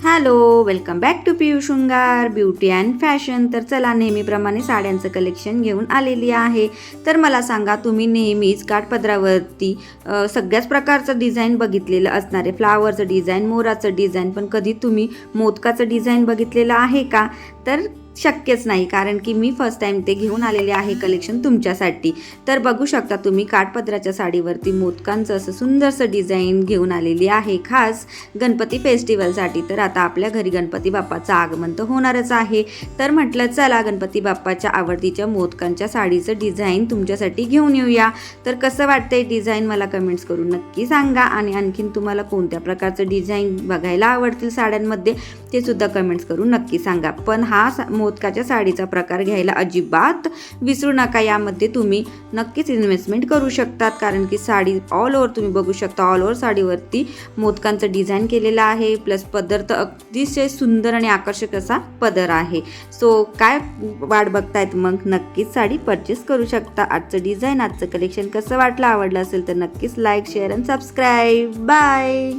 Hello welcome back to Piyu Shringar. Beauty and fashion. तर चला नेहमीप्रमाणे साड्यांचं कलेक्शन घेऊन आलेली आहे. तर मला सांगा तुम्ही नेहमीच काठपदरावरती सगळ्याच प्रकारचं डिझाईन बघितलेलं असणारे फ्लावरचं डिझाईन मोराचं डिझाईन पण कधी तुम्ही मोदकाचं डिझाईन बघितलेलं आहे का? तर शक्यच नाही कारण की मी फर्स्ट टाईम ते घेऊन आलेले आहे कलेक्शन तुमच्यासाठी. तर बघू शकता तुम्ही काठपत्राच्या साडीवरती मोदकांचं असं सुंदरसं डिझाईन घेऊन आलेली आहे. खास गणपती फेस्टिवलसाठी तर आता आपल्या घरी गणपती बाप्पाचं आगमन तर होणारच आहे. तर म्हटलं चला गणपती बाप्पाच्या आवडतीच्या मोदकांच्या साडीचं डिझाईन तुमच्यासाठी घेऊन येऊया. तर कसं वाटतंय डिझाईन मला कमेंट्स करून नक्की सांगा. आणि आणखीन तुम्हाला कोणत्या प्रकारचं डिझाईन बघायला आवडतील साड्यांमध्ये ते सुद्धा कमेंट्स करून नक्की सांगा. पण हा मो मोदकाच्या साडीचा प्रकार घ्यायला अजिबात विसरू नका. यामध्ये तुम्ही नक्कीच इन्व्हेस्टमेंट करू शकतात. कारण की साडी ऑल ओव्हर तुम्ही बघू शकता. ऑल ओव्हर साडीवरती मोदकांचं डिझाईन केलेलं आहे. प्लस पदर तर अतिशय सुंदर आणि आकर्षक असा पदर आहे. सो काय वाट बघतायत मग? नक्कीच साडी परचेस करू शकता. आजचं डिझाईन आजचं कलेक्शन कसं वाटलं? आवडलं असेल तर नक्कीच like share and subscribe bye